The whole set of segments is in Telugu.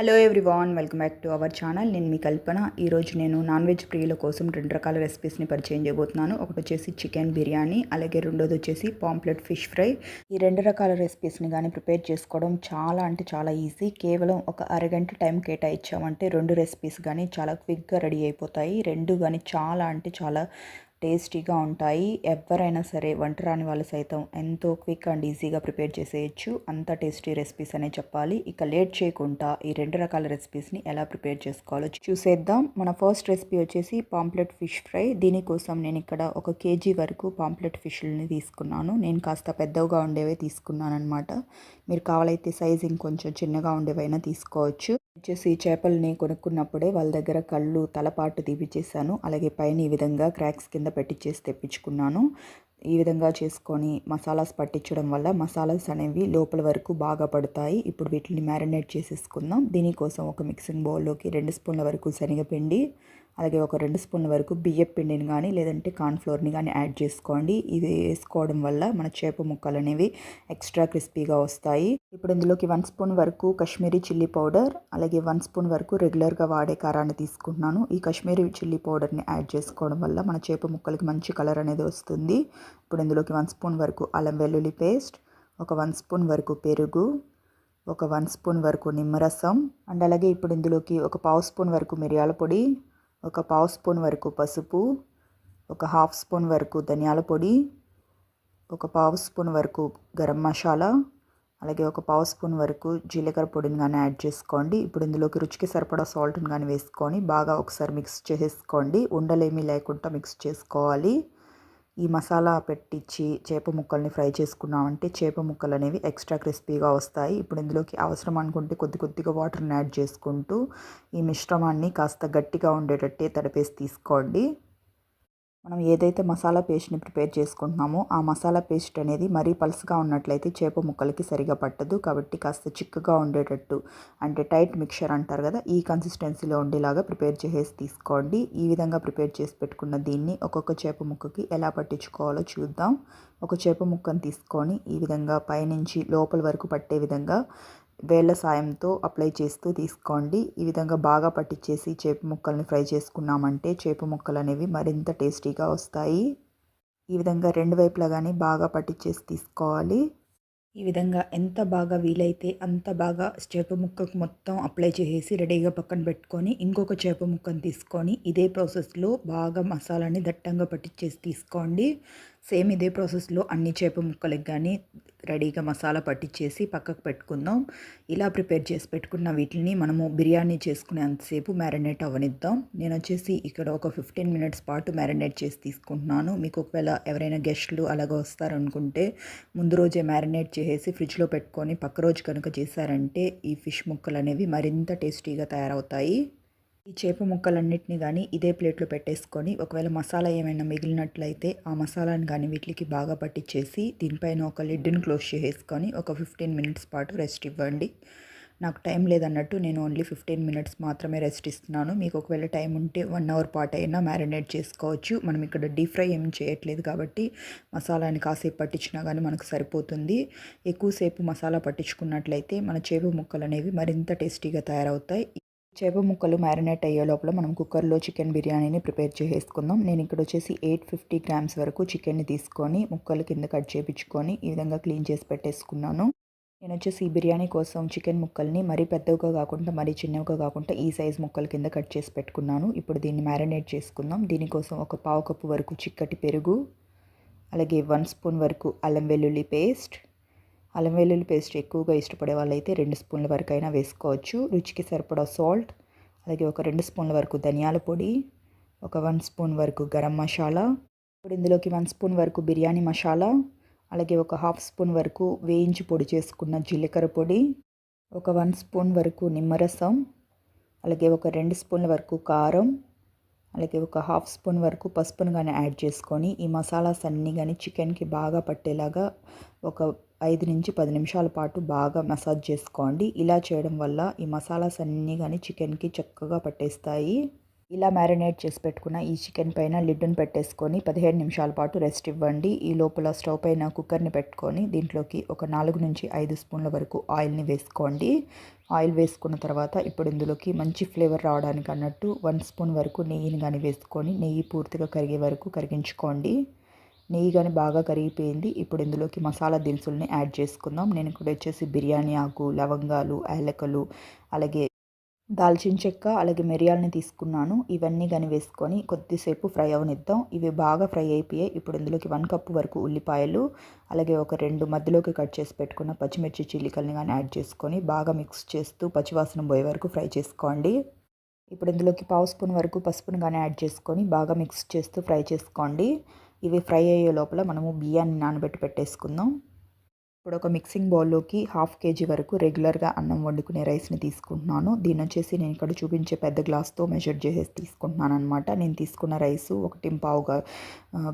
Hello everyone welcome back to our channel నేను మీ కల్పన. ఈరోజు నేను నాన్ వెజ్ ప్రియుల కోసం రెండు రకాల రెసిపీస్ని పరిచయం చేయబోతున్నాను. ఒకటి వచ్చేసి చికెన్ బిర్యానీ అలాగే రెండోది వచ్చేసి పాంప్లెట్ ఫిష్ ఫ్రై ఈ రెండు రకాల రెసిపీస్ని కానీ ప్రిపేర్ చేసుకోవడం చాలా అంటే చాలా ఈజీ కేవలం ఒక అరగంట టైం కేటాయించామంటే రెండు రెసిపీస్ కానీ చాలా క్విక్గా రెడీ అయిపోతాయి. రెండు కానీ చాలా అంటే చాలా టేస్టీగా ఉంటాయి. ఎవరైనా సరే వంట రాని వాళ్ళు సైతం ఎంతో క్విక్ అండ్ ఈజీగా ప్రిపేర్ చేసేయచ్చు. అంత టేస్టీ రెసిపీస్ అనే చెప్పాలి. ఇక లేట్ చేయకుండా ఈ రెండు రకాల రెసిపీస్ని ఎలా ప్రిపేర్ చేసుకోవాలో చూసేద్దాం. మన ఫస్ట్ రెసిపీ వచ్చేసి పాంప్లెట్ ఫిష్ ఫ్రై. దీనికోసం నేను ఇక్కడ ఒక కేజీ వరకు పాంప్లెట్ ఫిష్లని తీసుకున్నాను. నేను కాస్త పెద్దవిగా ఉండేవే తీసుకున్నాను అనమాట మీరు కావాలైతే సైజ్ ఇంకొంచెం చిన్నగా ఉండేవైనా తీసుకోవచ్చు. వచ్చేసి చేపల్ని కొనుక్కున్నప్పుడే వాళ్ళ దగ్గర కళ్ళు తలపాటు తీపిచ్చేసాను. అలాగే పైన ఈ విధంగా క్రాక్స్ కింద పెట్టించేసి తెప్పించుకున్నాను. ఈ విధంగా చేసుకొని మసాలాస్ పట్టించడం వల్ల మసాలాస్ అనేవి లోపల వరకు బాగా పడతాయి. ఇప్పుడు వీటిని మ్యారినేట్ చేసేసుకుందాం. దీనికోసం ఒక మిక్సింగ్ బౌల్లోకి రెండు స్పూన్ల వరకు శనగపిండి అలాగే ఒక రెండు స్పూన్ల వరకు బియ్యం పిండిని కానీ లేదంటే కార్న్ఫ్లోర్ని కానీ యాడ్ చేసుకోండి. ఇది వేసుకోవడం వల్ల మన చేప ముక్కలు అనేవి ఎక్స్ట్రా క్రిస్పీగా వస్తాయి. ఇప్పుడు ఇందులోకి వన్ స్పూన్ వరకు కాశ్మీరీ చిల్లీ పౌడర్ అలాగే వన్ స్పూన్ వరకు రెగ్యులర్గా వాడే కారాన్ని తీసుకుంటున్నాను. ఈ కాశ్మీరీ చిల్లీ పౌడర్ని యాడ్ చేసుకోవడం వల్ల మన చేప ముక్కలకి మంచి కలర్ అనేది వస్తుంది. ఇప్పుడు ఇందులోకి వన్ స్పూన్ వరకు అల్లం వెల్లుల్లి పేస్ట్ ఒక వన్ స్పూన్ వరకు పెరుగు ఒక వన్ స్పూన్ వరకు నిమ్మరసం అండ్ అలాగే ఇప్పుడు ఇందులోకి ఒక పావు స్పూన్ వరకు మిరియాల పొడి ఒక పావు స్పూన్ వరకు పసుపు ఒక హాఫ్ స్పూన్ వరకు ధనియాల పొడి ఒక పావు స్పూన్ వరకు గరం మసాలా అలాగే ఒక పావు స్పూన్ వరకు జీలకర్ర పొడిని కానీ యాడ్ చేసుకోండి. ఇప్పుడు ఇందులోకి రుచికి సరిపడా సాల్ట్ని కానీ వేసుకొని బాగా ఒకసారి మిక్స్ చేసుకోండి ఉండలేమీ లేకుండా మిక్స్ చేసుకోవాలి. ఈ మసాలా పెట్టించి చేప ముక్కల్ని ఫ్రై చేసుకున్నామంటే చేప ముక్కలు అనేవి ఎక్స్ట్రా క్రిస్పీగా వస్తాయి. ఇప్పుడు ఇందులోకి అవసరం అనుకుంటే కొద్ది కొద్దిగా వాటర్ని యాడ్ చేసుకుంటూ ఈ మిశ్రమాన్ని కాస్త గట్టిగా ఉండేటట్టే తడిపేసి తీసుకోండి. మనం ఏదైతే మసాలా పేస్ట్ని ప్రిపేర్ చేసుకుంటున్నామో ఆ మసాలా పేస్ట్ అనేది మరీ పలుసుగా ఉన్నట్లయితే చేప ముక్కలకి సరిగా పట్టదు. కాబట్టి కాస్త చిక్కగా ఉండేటట్టు అంటే టైట్ మిక్చర్ అంటారు కదా ఈ కన్సిస్టెన్సీలో ఉండేలాగా ప్రిపేర్ చేసేసి తీసుకోండి. ఈ విధంగా ప్రిపేర్ చేసి పెట్టుకున్న దీన్ని ఒక్కొక్క చేప ముక్కకి ఎలా పట్టించుకోవాలో చూద్దాం. ఒక చేప ముక్కను తీసుకొని ఈ విధంగా పైనుంచి లోపల వరకు పట్టే విధంగా వేళ్ళ సాయంతో అప్లై చేస్తూ తీసుకోండి. ఈ విధంగా బాగా పట్టించేసి చేప ముక్కల్ని ఫ్రై చేసుకున్నామంటే చేప ముక్కలు అనేవి మరింత టేస్టీగా వస్తాయి. ఈ విధంగా రెండు వైపులా కానీ బాగా పట్టించేసి తీసుకోవాలి. ఈ విధంగా ఎంత బాగా వీలైతే అంత బాగా చేప ముక్కకు మొత్తం అప్లై చేసేసి రెడీగా పక్కన పెట్టుకొని ఇంకొక చేప ముక్కను తీసుకొని ఇదే ప్రాసెస్లో బాగా మసాలాని దట్టంగా పట్టించేసి తీసుకోండి. సేమ్ ఇదే ప్రాసెస్లో అన్ని చేప ముక్కలకు కానీ రెడీగా మసాలా పట్టించేసి పక్కకు పెట్టుకుందాం. ఇలా ప్రిపేర్ చేసి పెట్టుకున్న వీటిని మనము బిర్యానీ చేసుకునే అంతసేపు మ్యారినేట్ అవ్వనిద్దాం. నేను వచ్చేసి ఇక్కడ ఒక ఫిఫ్టీన్ మినిట్స్ పాటు మ్యారినేట్ చేసి తీసుకుంటున్నాను. మీకు ఒకవేళ ఎవరైనా గెస్ట్లు అలాగ వస్తారనుకుంటే ముందు రోజే మ్యారినేట్ చేసేసి ఫ్రిడ్జ్లో పెట్టుకొని పక్క రోజు కనుక చేశారంటే ఈ ఫిష్ ముక్కలు అనేవి మరింత టేస్టీగా తయారవుతాయి. ఈ చేప ముక్కలన్నిటిని కానీ ఇదే ప్లేట్లో పెట్టేసుకొని ఒకవేళ మసాలా ఏమైనా మిగిలినట్లయితే ఆ మసాలాని కానీ వీటికి బాగా పట్టించేసి దీనిపైన ఒక లిడ్ని క్లోజ్ చేసుకొని ఒక ఫిఫ్టీన్ మినిట్స్ పాటు రెస్ట్ ఇవ్వండి. నాకు టైం లేదన్నట్టు నేను ఓన్లీ ఫిఫ్టీన్ మినిట్స్ మాత్రమే రెస్ట్ ఇస్తున్నాను. మీకు ఒకవేళ టైం ఉంటే వన్ అవర్ పాటు అయినా మ్యారినేట్ చేసుకోవచ్చు. మనం ఇక్కడ డీప్ ఫ్రై ఏం చేయట్లేదు కాబట్టి మసాలాని కాసేపు పట్టించినా కానీ మనకు సరిపోతుంది. ఎక్కువసేపు మసాలా పట్టించుకున్నట్లయితే మన చేప ముక్కలు అనేవి మరింత టేస్టీగా తయారవుతాయి. చేప ముక్కలు మ్యారినేట్ అయ్యే లోపల మనం కుక్కర్లో చికెన్ బిర్యానీని ప్రిపేర్ చేసేసుకుందాం. నేను ఇక్కడ వచ్చేసి ఎయిట్ ఫిఫ్టీ గ్రామ్స్ వరకు చికెన్ని తీసుకొని ముక్కలు కింద కట్ చేయించుకొని ఈ విధంగా క్లీన్ చేసి పెట్టేసుకున్నాను. నేను వచ్చేసి ఈ బిర్యానీ కోసం చికెన్ ముక్కల్ని మరీ పెద్దవిగా కాకుండా మరీ చిన్నవిగా కాకుండా ఈ సైజ్ ముక్కల కింద కట్ చేసి పెట్టుకున్నాను. ఇప్పుడు దీన్ని మ్యారినేట్ చేసుకుందాం. దీనికోసం ఒక పావు కప్పు వరకు చిక్కటి పెరుగు అలాగే వన్ స్పూన్ వరకు అల్లం వెల్లుల్లి పేస్ట్ అల్లం వెల్లుల్లి పేస్ట్ ఎక్కువగా ఇష్టపడే వాళ్ళైతే రెండు స్పూన్ల వరకు అయినా వేసుకోవచ్చు. రుచికి సరిపడా సాల్ట్ అలాగే ఒక రెండు స్పూన్ల వరకు ధనియాల పొడి ఒక వన్ స్పూన్ వరకు గరం మసాలా ఇప్పుడు ఇందులోకి వన్ స్పూన్ వరకు బిర్యానీ మసాలా అలాగే ఒక హాఫ్ స్పూన్ వరకు వేయించి పొడి చేసుకున్న జీలకర్ర పొడి ఒక వన్ స్పూన్ వరకు నిమ్మరసం అలాగే ఒక రెండు స్పూన్ల వరకు కారం అలాగే ఒక హాఫ్ స్పూన్ వరకు పసుపును కానీ యాడ్ చేసుకొని ఈ మసాలాస్ అన్నీ కానీ చికెన్కి బాగా పట్టేలాగా ఒక ఐదు నుంచి పది నిమిషాల పాటు బాగా మసాజ్ చేసుకోండి. ఇలా చేయడం వల్ల ఈ మసాలాస్ అన్నీ కానీ చికెన్కి చక్కగా పట్టేస్తాయి. ఇలా మ్యారినేట్ చేసి పెట్టుకున్న ఈ చికెన్ పైన లిడ్డును పెట్టేసుకొని పదిహేను నిమిషాల పాటు రెస్ట్ ఇవ్వండి. ఈ లోపల స్టవ్ పైన కుక్కర్ని పెట్టుకొని దీంట్లోకి ఒక నాలుగు నుంచి ఐదు స్పూన్ల వరకు ఆయిల్ని వేసుకోండి. ఆయిల్ వేసుకున్న తర్వాత ఇప్పుడు ఇందులోకి మంచి ఫ్లేవర్ రావడానికి అన్నట్టు వన్ స్పూన్ వరకు నెయ్యిని కానీ వేసుకొని నెయ్యి పూర్తిగా కరిగే వరకు కరిగించుకోండి. నెయ్యి కానీ బాగా కరిగిపోయింది. ఇప్పుడు ఇందులోకి మసాలా దినుసుల్ని యాడ్ చేసుకుందాం. నేను ఇక్కడ వచ్చేసి బిర్యానీ ఆకు లవంగాలు యాలకలు అలాగే దాల్చిన చెక్క అలాగే మిరియాలని తీసుకున్నాను. ఇవన్నీ కానీ వేసుకొని కొద్దిసేపు ఫ్రై అవనిద్దాం. ఇవి బాగా ఫ్రై అయిపోయాయి. ఇప్పుడు ఇందులోకి వన్ కప్ వరకు ఉల్లిపాయలు అలాగే ఒక రెండు మధ్యలోకి కట్ చేసి పెట్టుకున్న పచ్చిమిర్చి చిల్లికల్ని కానీ యాడ్ చేసుకొని బాగా మిక్స్ చేస్తూ పచ్చివాసన పోయే వరకు ఫ్రై చేసుకోండి. ఇప్పుడు ఇందులోకి పావు స్పూన్ వరకు పసుపును కానీ యాడ్ చేసుకొని బాగా మిక్స్ చేస్తూ ఫ్రై చేసుకోండి. ఇవి ఫ్రై అయ్యే లోపల మనము బియ్యాన్ని నానబెట్టి పెట్టేసుకుందాం. ఇప్పుడు ఒక మిక్సింగ్ బౌల్లోకి హాఫ్ కేజీ వరకు రెగ్యులర్గా అన్నం వండుకునే రైస్ని తీసుకుంటున్నాను. దీని వచ్చేసి నేను ఇక్కడ చూపించే పెద్ద గ్లాస్తో మెజర్ చేసేసి తీసుకుంటున్నాను అనమాట నేను తీసుకున్న రైస్ ఒకటి పావు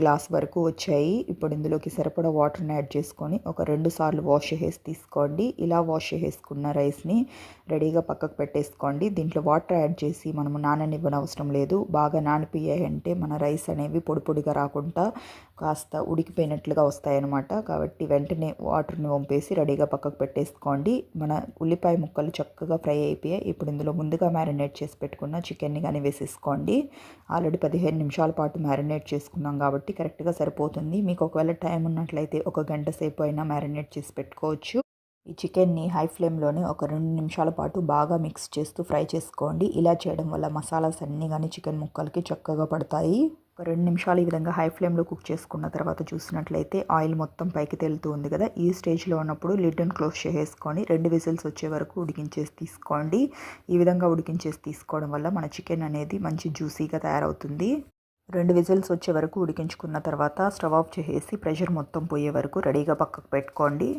గ్లాస్ వరకు వచ్చాయి. ఇప్పుడు ఇందులోకి సరిపడా వాటర్ని యాడ్ చేసుకొని ఒక రెండు సార్లు వాష్ చేసేసి తీసుకోండి. ఇలా వాష్ చేసేసుకున్న రైస్ని రెడీగా పక్కకు పెట్టేసుకోండి. దీంట్లో వాటర్ యాడ్ చేసి మనము నాననివ్వనవసరం లేదు. బాగా నానిపోయాయంటే మన రైస్ అనేవి పొడి పొడిగా రాకుండా కాస్త ఉడికిపోయినట్లుగా వస్తాయన్నమాట. కాబట్టి వెంటనే వాటర్ వాటర్ని వంపేసి రెడీగా పక్కకు పెట్టేసుకోండి. మన ఉల్లిపాయ ముక్కలు చక్కగా ఫ్రై అయిపోయాయి. ఇప్పుడు ఇందులో ముందుగా మ్యారినేట్ చేసి పెట్టుకున్న చికెన్ని కానీ వేసేసుకోండి. ఆల్రెడీ పదిహేను నిమిషాల పాటు మ్యారినేట్ చేసుకున్నాం కాబట్టి కరెక్ట్గా సరిపోతుంది. మీకు ఒకవేళ టైం ఉన్నట్లయితే ఒక గంట సేపు అయినా మ్యారినేట్ చేసి పెట్టుకోవచ్చు. ఈ చికెన్ని హై ఫ్లేమ్లోనే ఒక రెండు నిమిషాల పాటు బాగా మిక్స్ చేస్తూ ఫ్రై చేసుకోండి. ఇలా చేయడం వల్ల మసాలాస్ అన్నీ కానీ చికెన్ ముక్కలకి చక్కగా పడతాయి. ఒక రెండు నిమిషాలు ఈ విధంగా హై ఫ్లేమ్లో కుక్ చేసుకున్న తర్వాత చూసినట్లయితే ఆయిల్ మొత్తం పైకి తేలుతూ ఉంది కదా. ఈ స్టేజ్లో ఉన్నప్పుడు లిడ్ని క్లోజ్ చేసేసుకొని రెండు విజిల్స్ వచ్చే వరకు ఉడికించేసి తీసుకోండి. ఈ విధంగా ఉడికించేసి తీసుకోవడం వల్ల మన చికెన్ అనేది మంచి జ్యూసీగా తయారవుతుంది. రెండు విజిల్స్ వచ్చే వరకు ఉడికించుకున్న తర్వాత స్టవ్ ఆఫ్ చేసేసి ప్రెషర్ మొత్తం పోయే వరకు రెడీగా పక్కకు పెట్టుకోండి.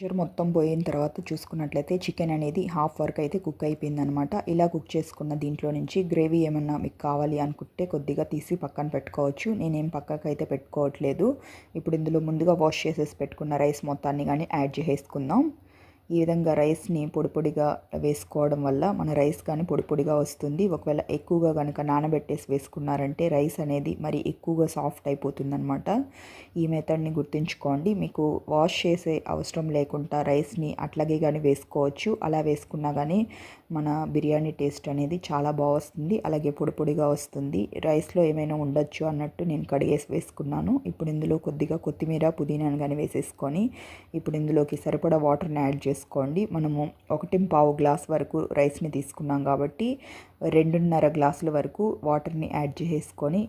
మిక్చర్ మొత్తం పోయిన తర్వాత చూసుకున్నట్లయితే చికెన్ అనేది హాఫ్ వరకు అయితే కుక్ అయిపోయిందనమాట ఇలా కుక్ చేసుకున్న దీంట్లో నుంచి గ్రేవీ ఏమన్నా మీకు కావాలి అనుకుంటే కొద్దిగా తీసి పక్కన పెట్టుకోవచ్చు. నేనేం పక్కకు అయితే పెట్టుకోవట్లేదు. ఇప్పుడు ఇందులో ముందుగా వాష్ చేసేసి పెట్టుకున్న రైస్ మొత్తాన్ని కానీ యాడ్ చేసేసుకుందాం. ఈ విధంగా రైస్ని పొడిపొడిగా వేసుకోవడం వల్ల మన రైస్ కానీ పొడిపొడిగా వస్తుంది. ఒకవేళ ఎక్కువగా కనుక నానబెట్టేసి వేసుకున్నారంటే రైస్ అనేది మరి ఎక్కువగా సాఫ్ట్ అయిపోతుందన్నమాట. ఈ మెథడ్ని గుర్తుంచుకోండి. మీకు వాష్ చేసే అవసరం లేకుండా రైస్ని అట్లాగే కానీ వేసుకోవచ్చు. అలా వేసుకున్నా కానీ మన బిర్యానీ టేస్ట్ అనేది చాలా బాగా వస్తుంది. అలాగే పొడిపొడిగా వస్తుంది. రైస్లో ఏమైనా ఉండొచ్చు అన్నట్టు నేను కడిగేసి వేసుకున్నాను. ఇప్పుడు ఇందులో కొద్దిగా కొత్తిమీర పుదీనాను కానీ వేసేసుకొని ఇప్పుడు ఇందులోకి సరిపడా వాటర్ని యాడ్ చేసుకోండి మనము ఒకటి పావు గ్లాస్ వరకు రైస్ని తీసుకున్నాం కాబట్టి రెండున్నర గ్లాసుల వరకు వాటర్ని యాడ్ చేసుకొని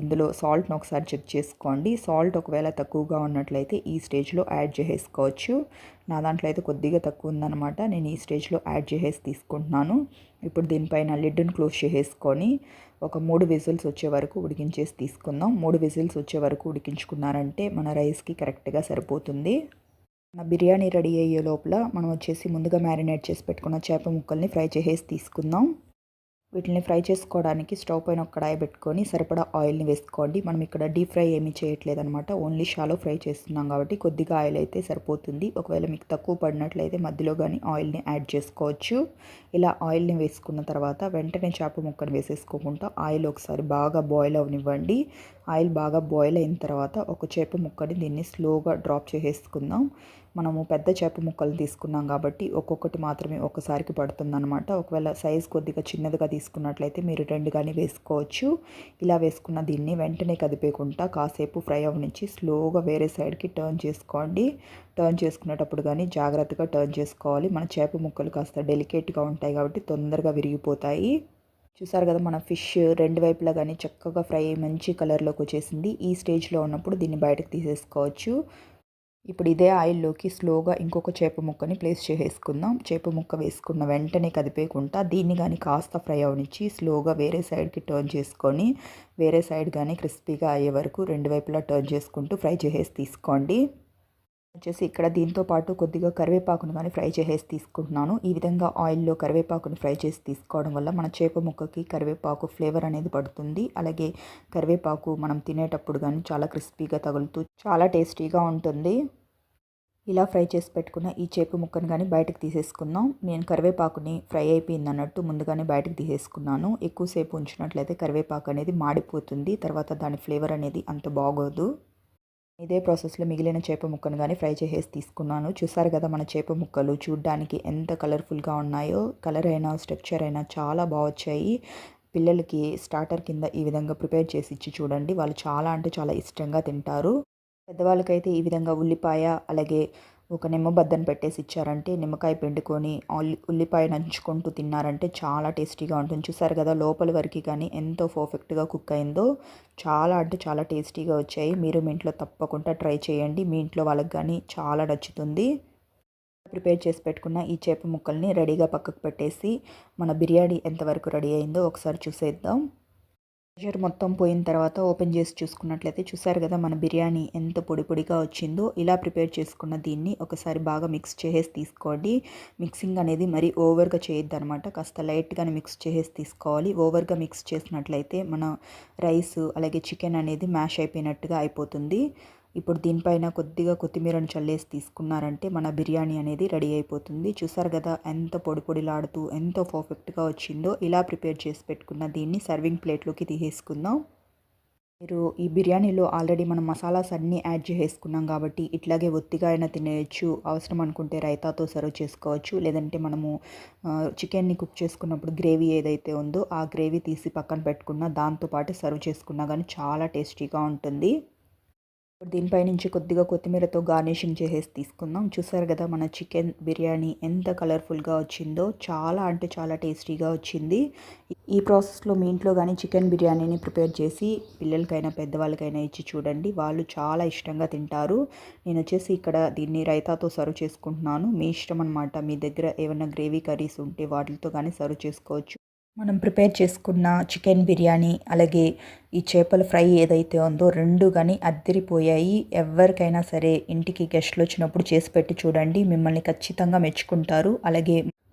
ఇందులో సాల్ట్ని ఒకసారి చెక్ చేసుకోండి. సాల్ట్ ఒకవేళ తక్కువగా ఉన్నట్లయితే ఈ స్టేజ్లో యాడ్ చేసేసుకోవచ్చు. నా దాంట్లో అయితే కొద్దిగా తక్కువ ఉందన్నమాట. నేను ఈ స్టేజ్లో యాడ్ చేసేసి తీసుకుంటున్నాను. ఇప్పుడు దీనిపైన లిడ్ని క్లోజ్ చేసేసుకొని ఒక మూడు విజిల్స్ వచ్చే వరకు ఉడికించేసి తీసుకుందాం. మూడు విజిల్స్ వచ్చే వరకు ఉడికించుకున్నారంటే మన రైస్కి కరెక్ట్గా సరిపోతుంది. మన బిర్యానీ రెడీ అయ్యే లోపల మనం వచ్చేసి ముందుగా మ్యారినేట్ చేసి పెట్టుకున్న చేప ముక్కల్ని ఫ్రై చేసేసి తీసుకుందాం. వీటిని ఫ్రై చేసుకోవడానికి స్టవ్ పైన ఒక కడాయి పెట్టుకొని సరిపడా ఆయిల్ని వేసుకోండి. మనం ఇక్కడ డీప్ ఫ్రై ఏమీ చేయట్లేదు అనమాట ఓన్లీ షాలో ఫ్రై చేస్తున్నాం కాబట్టి కొద్దిగా ఆయిల్ అయితే సరిపోతుంది. ఒకవేళ మీకు తక్కువ పడినట్లయితే మధ్యలో కానీ ఆయిల్ని యాడ్ చేసుకోవచ్చు. ఇలా ఆయిల్ని వేసుకున్న తర్వాత వెంటనే చేప ముక్కను వేసేసుకోకుండా ఆయిల్ ఒకసారి బాగా బాయిల్ అవనివ్వండి. ఆయిల్ బాగా బాయిల్ అయిన తర్వాత ఒక చేప ముక్కని దీన్ని స్లోగా డ్రాప్ చేసేసుకుందాం. మనము పెద్ద చేప ముక్కలు తీసుకున్నాం కాబట్టి ఒక్కొక్కటి మాత్రమే ఒకసారికి పడుతుందనమాట ఒకవేళ సైజ్ కొద్దిగా చిన్నదిగా తీసుకున్నట్లయితే మీరు రెండు కానీ వేసుకోవచ్చు. ఇలా వేసుకున్న దీన్ని వెంటనే కదిపేయకుండా కాసేపు ఫ్రై అవనిచ్చి స్లోగా వేరే సైడ్కి టర్న్ చేసుకోండి. టర్న్ చేసుకునేటప్పుడు కానీ జాగ్రత్తగా టర్న్ చేసుకోవాలి. మన చేప ముక్కలు కాస్త డెలికేట్గా ఉంటాయి కాబట్టి తొందరగా విరిగిపోతాయి. చూసారు కదా మన ఫిష్ రెండు వైపులా కానీ చక్కగా ఫ్రై మంచి కలర్లోకి వచ్చేసింది. ఈ స్టేజ్లో ఉన్నప్పుడు దీన్ని బయటకు తీసేసుకోవచ్చు. ఇప్పుడు ఇదే ఆయిల్లోకి స్లోగా ఇంకొక చేప ముక్కని ప్లేస్ చేసేసుకుందాం. చేప ముక్క వేసుకున్న వెంటనే కదిపేయకుండా దీన్ని కానీ కాస్త ఫ్రై అవనిచ్చి స్లోగా వేరే సైడ్కి టర్న్ చేసుకొని వేరే సైడ్ కానీ క్రిస్పీగా అయ్యే వరకు రెండు వైపులా టర్న్ చేసుకుంటూ ఫ్రై చేసేసి తీసుకోండి. వచ్చేసి ఇక్కడ దీంతో పాటు కొద్దిగా కరివేపాకును కానీ ఫ్రై చేసేసి తీసుకుంటున్నాను. ఈ విధంగా ఆయిల్లో కరివేపాకును ఫ్రై చేసి తీసుకోవడం వల్ల మన చేప ముక్కకి కరివేపాకు ఫ్లేవర్ అనేది పడుతుంది. అలాగే కరివేపాకు మనం తినేటప్పుడు కానీ చాలా క్రిస్పీగా తగులుతూ చాలా టేస్టీగా ఉంటుంది. ఇలా ఫ్రై చేసి పెట్టుకున్న ఈ చేప ముక్కను కానీ బయటకు తీసేసుకుందాం. నేను కరివేపాకుని ఫ్రై అయిపోయింది అన్నట్టు ముందుగానే బయటకు తీసేసుకున్నాను. ఎక్కువసేపు ఉంచినట్లయితే కరివేపాకు అనేది మాడిపోతుంది. తర్వాత దాని ఫ్లేవర్ అనేది అంత బాగోదు. ఇదే ప్రాసెస్లో మిగిలిన చేప ముక్కను కానీ ఫ్రై చేసేసి తీసుకున్నాను. చూసారు కదా మన చేప ముక్కలు. చూడ్డానికి ఎంత కలర్ఫుల్గా ఉన్నాయో కలర్ అయినా స్ట్రక్చర్ అయినా చాలా బాగొచ్చాయి పిల్లలకి స్టార్టర్ కింద ఈ విధంగా ప్రిపేర్ చేసి ఇచ్చి చూడండి. వాళ్ళు చాలా అంటే చాలా ఇష్టంగా తింటారు. పెద్దవాళ్ళకైతే ఈ విధంగా ఉల్లిపాయ అలాగే ఒక నిమ్మబద్దను పెట్టేసి ఇచ్చారంటే నిమ్మకాయ పిండుకొని ఉల్లిపాయ నంచుకుంటూ తిన్నారంటే చాలా టేస్టీగా ఉంటుంది. చూసారు కదా లోపల వరకు కానీ ఎంతో పర్ఫెక్ట్గా కుక్ అయిందో చాలా అంటే చాలా టేస్టీగా వచ్చాయి. మీరు మీ ఇంట్లో తప్పకుండా ట్రై చేయండి. మీ ఇంట్లో వాళ్ళకి కానీ చాలా నచ్చుతుంది. ప్రిపేర్ చేసి పెట్టుకున్న ఈ చేప ముక్కల్ని రెడీగా పక్కకు పెట్టేసి మన బిర్యానీ ఎంతవరకు రెడీ అయిందో ఒకసారి చూసేద్దాం. ప్రెషర్ మొత్తం పోయిన తర్వాత ఓపెన్ చేసి చూసుకున్నట్లయితే చూసారు కదా మన బిర్యానీ ఎంత పొడి పొడిగా వచ్చిందో. ఇలా ప్రిపేర్ చేసుకున్న దీన్ని ఒకసారి బాగా మిక్స్ చేసేసి తీసుకోండి. మిక్సింగ్ అనేది మరీ ఓవర్గా చేయొద్దు అనమాట కాస్త లైట్గానే మిక్స్ చేసేసి తీసుకోవాలి. ఓవర్గా మిక్స్ చేసినట్లయితే మన రైస్ అలాగే చికెన్ అనేది మ్యాష్ అయిపోయినట్టుగా అయిపోతుంది. ఇప్పుడు దీనిపైన కొద్దిగా కొత్తిమీరను చల్లేసి తీసుకున్నారంటే మన బిర్యానీ అనేది రెడీ అయిపోతుంది. చూసారు కదా ఎంత పొడి పొడిలాడుతూ ఎంతో పర్ఫెక్ట్గా వచ్చిందో. ఇలా ప్రిపేర్ చేసి పెట్టుకున్న దీన్ని సర్వింగ్ ప్లేట్లోకి తీసేసుకుందాం. మీరు ఈ బిర్యానీలో ఆల్రెడీ మనం మసాలాస్ అన్నీ యాడ్ చేసుకున్నాం కాబట్టి ఇట్లాగే ఒత్తిగా అయినా తినేయచ్చు అవసరం అనుకుంటే రైతాతో సర్వ్ చేసుకోవచ్చు. లేదంటే మనము చికెన్ని కుక్ చేసుకున్నప్పుడు గ్రేవీ ఏదైతే ఉందో ఆ గ్రేవీ తీసి పక్కన పెట్టుకున్న దాంతోపాటు సర్వ్ చేసుకున్నా కానీ చాలా టేస్టీగా ఉంటుంది. దీనిపై నుంచి కొద్దిగా కొత్తిమీరతో గార్నిషింగ్ చేసేసి తీసుకుందాం. చూసారు కదా మన చికెన్ బిర్యానీ ఎంత కలర్ఫుల్గా వచ్చిందో చాలా అంటే చాలా టేస్టీగా వచ్చింది. ఈ ప్రాసెస్లో మీ ఇంట్లో కానీ చికెన్ బిర్యానీని ప్రిపేర్ చేసి పిల్లలకైనా పెద్దవాళ్ళకైనా ఇచ్చి చూడండి. వాళ్ళు చాలా ఇష్టంగా తింటారు. నేను వచ్చేసి ఇక్కడ దీన్ని రైతాతో సర్వ్ చేసుకుంటున్నాను. మీ ఇష్టం అనమాట మీ దగ్గర ఏమైనా గ్రేవీ కర్రీస్ ఉంటే వాటితో కానీ సర్వ్ చేసుకోవచ్చు. మనం ప్రిపేర్ చేసుకున్న చికెన్ బిర్యానీ అలాగే ఈ చేపల ఫ్రై ఏదైతే ఉందో రెండు కానీ అద్దరిపోయాయి. ఎవరికైనా సరే ఇంటికి గెస్ట్లు వచ్చినప్పుడు చేసి పెట్టి చూడండి. మిమ్మల్ని ఖచ్చితంగా మెచ్చుకుంటారు. అలాగే